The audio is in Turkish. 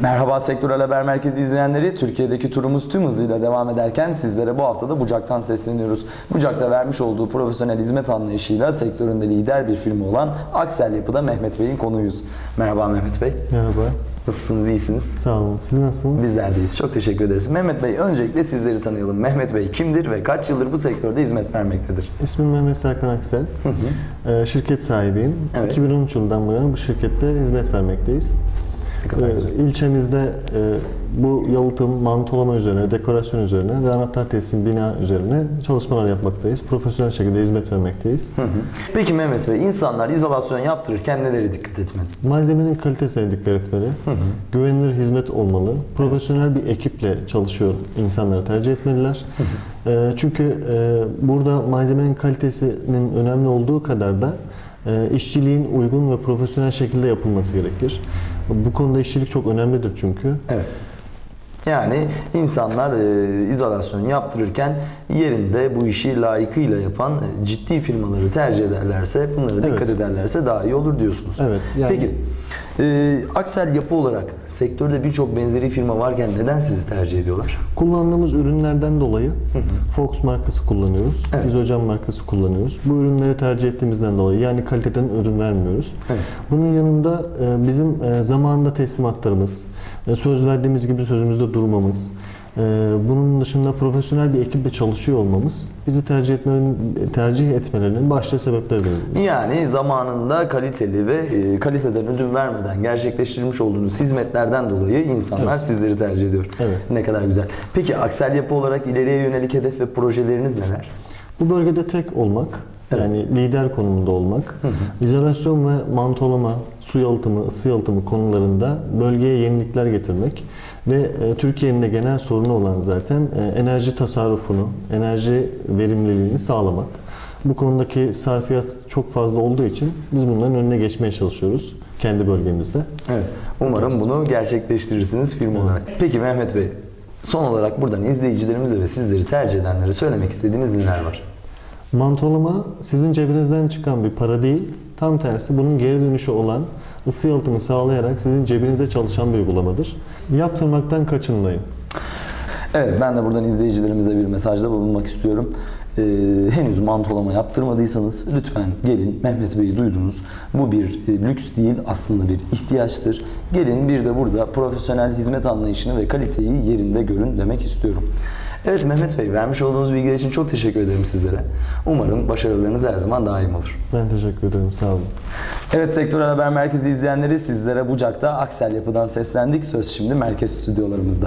Merhaba Sektörel Haber Merkezi izleyenleri. Türkiye'deki turumuz tüm hızıyla devam ederken sizlere bu haftada Bucak'tan sesleniyoruz. Bucak'ta vermiş olduğu profesyonel hizmet anlayışıyla sektöründe lider bir firma olan Aksel Yapı'da Mehmet Bey'in konuğuyuz. Merhaba Mehmet Bey. Merhaba, Nasılsınız? iyisiniz? sağ olun. Siz nasılsınız? Bizler deyiz. Çok teşekkür ederiz. Mehmet Bey öncelikle sizleri tanıyalım. Mehmet Bey kimdir ve kaç yıldır bu sektörde hizmet vermektedir? İsmim Mehmet Serkan Aksel. Ee, şirket sahibiyim. Evet. 2013 yılından bu yana bu şirkette hizmet vermekteyiz. Ne kadar Ee, güzel. ilçemizde e, bu yalıtım, mantolama üzerine, dekorasyon üzerine ve anahtar teslim bina üzerine çalışmalar yapmaktayız. Profesyonel şekilde hizmet vermekteyiz. Hı hı. Peki Mehmet Bey, insanlar izolasyon yaptırırken nelere dikkat etmeli? Malzemenin kalitesine dikkat etmeli. Güvenilir hizmet olmalı. Profesyonel bir ekiple çalışıyor insanları tercih etmeliler. Ee, çünkü e, burada malzemenin kalitesinin önemli olduğu kadar da e, işçiliğin uygun ve profesyonel şekilde yapılması gerekir. Bu konuda işçilik çok önemlidir çünkü. Evet. Yani insanlar e, izolasyon yaptırırken yerinde bu işi layıkıyla yapan e, ciddi firmaları tercih ederlerse, bunlara dikkat Evet. ederlerse daha iyi olur diyorsunuz. Evet, yani- Peki, e, Aksel yapı olarak sektörde birçok benzeri firma varken neden sizi tercih ediyorlar? Kullandığımız ürünlerden dolayı Fox markası kullanıyoruz. Evet. İzocan markası kullanıyoruz. Bu ürünleri tercih ettiğimizden dolayı yani kaliteden ödün vermiyoruz. Evet. Bunun yanında e, bizim e, zamanında teslimatlarımız, e, söz verdiğimiz gibi sözümüzde durmamız, bunun dışında profesyonel bir ekiple çalışıyor olmamız bizi tercih etmenin tercih etmelerinin başlıca sebepleridir. Yani zamanında kaliteli ve e, kaliteden ödün vermeden gerçekleştirmiş olduğunuz hizmetlerden dolayı insanlar sizleri tercih ediyor. Evet. Ne kadar güzel. Peki Aksel yapı olarak ileriye yönelik hedef ve projeleriniz neler? Bu bölgede tek olmak, Evet. yani lider konumunda olmak, izolasyon ve mantolama, su yalıtımı, ısı yalıtımı konularında bölgeye yenilikler getirmek ve e, Türkiye'nin de genel sorunu olan zaten e, enerji tasarrufunu, enerji verimliliğini sağlamak. Bu konudaki sarfiyat çok fazla olduğu için biz bunların önüne geçmeye çalışıyoruz kendi bölgemizde. Evet. Umarım bunu gerçekleştirirsiniz firma olarak. Peki Mehmet Bey, son olarak buradan izleyicilerimize ve sizleri tercih edenlere söylemek istediğiniz neler var? Mantolama sizin cebinizden çıkan bir para değil, tam tersi bunun geri dönüşü olan ısı yalıtımı sağlayarak sizin cebinize çalışan bir uygulamadır. Yaptırmaktan kaçınmayın. Evet ben de buradan izleyicilerimize bir mesajda bulunmak istiyorum. Ee, henüz mantolama yaptırmadıysanız lütfen gelin Mehmet Bey'i duydunuz. Bu bir e, lüks değil aslında bir ihtiyaçtır. Gelin bir de burada profesyonel hizmet anlayışını ve kaliteyi yerinde görün demek istiyorum. Evet Mehmet Bey vermiş olduğunuz bilgiler için çok teşekkür ederim sizlere. Umarım başarılarınız her zaman daim olur. Ben teşekkür ederim. Sağ olun. Evet Sektörel Haber Merkezi izleyenleri sizlere Bucak'ta Aksel Yapı'dan seslendik. Söz şimdi merkez stüdyolarımızda.